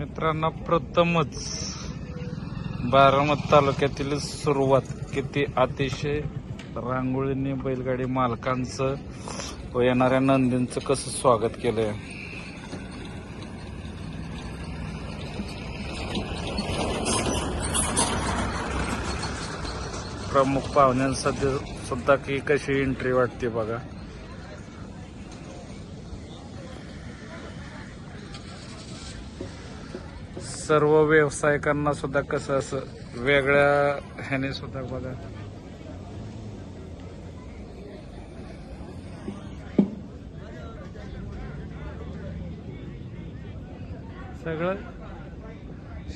मित्रांनो प्रथमच बारामत तालुक्यातील सुरुवात किती अतिशय रांगोळीने बैलगाडी मालकांचं व येणाऱ्या नंदींचं कसं स्वागत केलंय. प्रमुख पाहुण्यांसाठी सुद्धा की कशी एंट्री वाटते बघा. सर्व व्यावसायिकांना सुद्धा कसं असं वेगळ्या ह्याने सुद्धा बघा. सगळं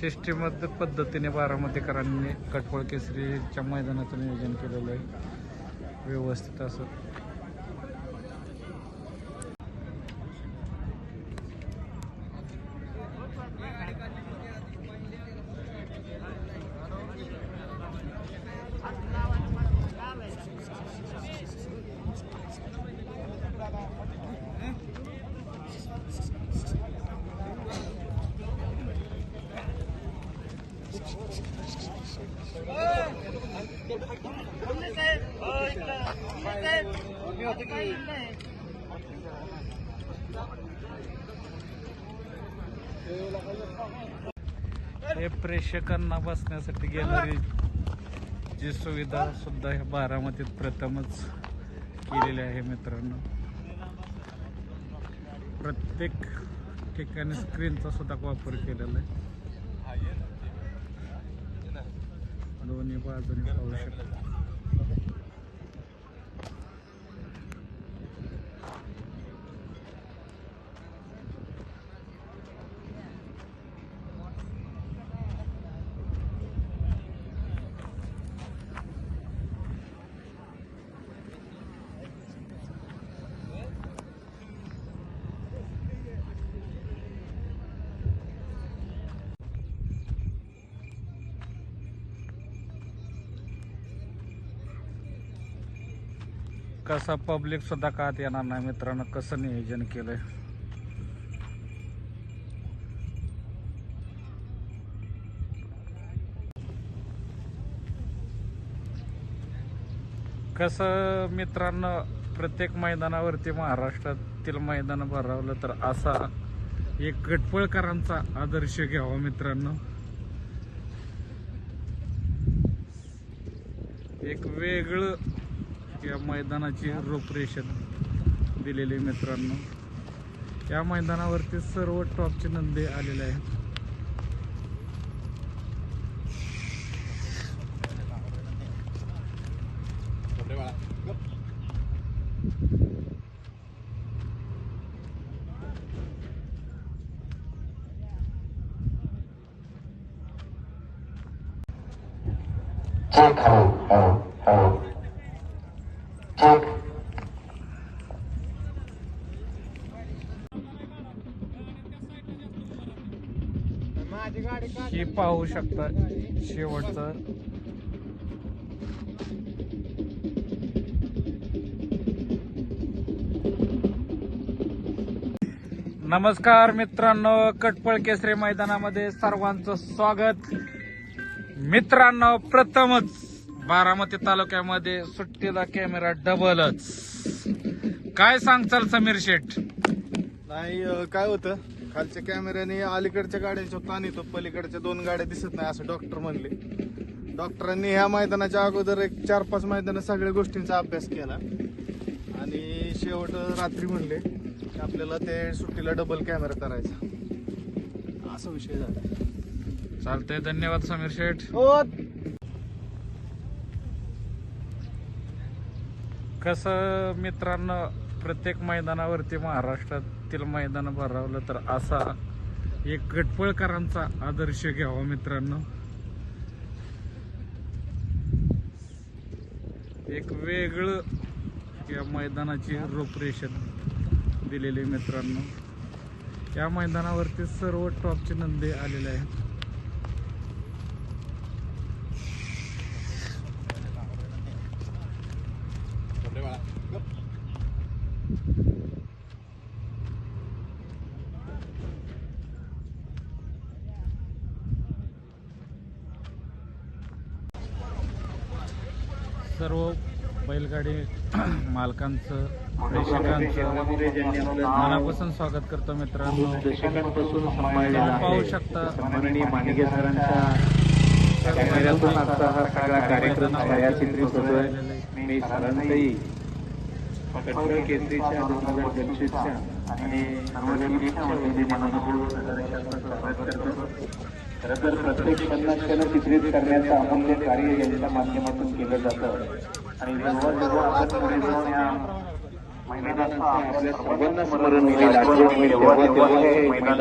सिस्टीमबद्ध पद्धतीने बारामतीकरांनी कटवळ केसरीच्या मैदानाचं नियोजन केलेलं आहे. व्यवस्थित असं. हे प्रेक्षकांना बसण्यासाठी गॅलरी जी सुविधा सुद्धा ह्या बारामतीत प्रथमच केलेली आहे मित्रांनो. प्रत्येक ठिकाणी स्क्रीनचा सुद्धा वापर केलेला आहे. दोन्ही बाजूने पाहू शकता. कसा पब्लिक सुद्धा कात येणार नाही मित्रांनो कसं नियोजन केलंय? कसं मित्रांनो प्रत्येक मैदानावरती महाराष्ट्रातील मैदान भरवलं तर असा एक गटपळकरांचा आदर्श घ्यावा मित्रांनो. एक वेगळं या मैदानाची रूपरेषा दिलेली मित्रांनो. या मैदानावरती सर्व टॉपचे नंदी आलेले आहेत. Check, hello, तुम्ही पाहू शकता शेवटचं. नमस्कार मित्रांनो कटपळ केसरी मैदानामध्ये सर्वांचं स्वागत. मित्रांनो प्रथमच बारामती तालुक्यामध्ये सुट्टीला कॅमेरा डबलच. काय सांगचाल समीर शेठ? नाही काय होतं? खालच्या कॅमेऱ्याने अलीकडच्या गाड्यांच्या ताण येतो. पलीकडच्या दोन गाड्या दिसत नाही असं डॉक्टर म्हणले. डॉक्टरांनी ह्या मैदानाच्या अगोदर एक चार पाच मैदान सगळ्या गोष्टींचा अभ्यास केला. आणि शेवट रात्री म्हणले की आपल्याला ते सुट्टीला डबल कॅमेरा करायचा. असा विषय झाला. चालतंय धन्यवाद समीर शेठ. हो. कसं मित्रांनो प्रत्येक मैदानावरती महाराष्ट्रातील मैदान भरवलं तर असा एक गटपळकरांचा आदर्श घ्यावा मित्रांनो. एक वेगळं या मैदानाची रूपरेषा दिलेली मित्रांनो. या मैदानावरती सर्व टॉपचे नंदे आलेले आहेत. सर्व बैलगाडी मालकांचं प्रेक्षकांचं मनापासून स्वागत करतो मित्रांनो. पाहू शकता आणि खरं तर प्रत्येक पन्नास क्षण चित्रित करण्याचं अमूल्य कार्य यांच्या माध्यमातून केलं जातं. आणि जेव्हा जेव्हा आपण पुढे जाऊन या मैदानाचं आपल्या सर्वांना स्मरण तेव्हा तेव्हा हे मैदान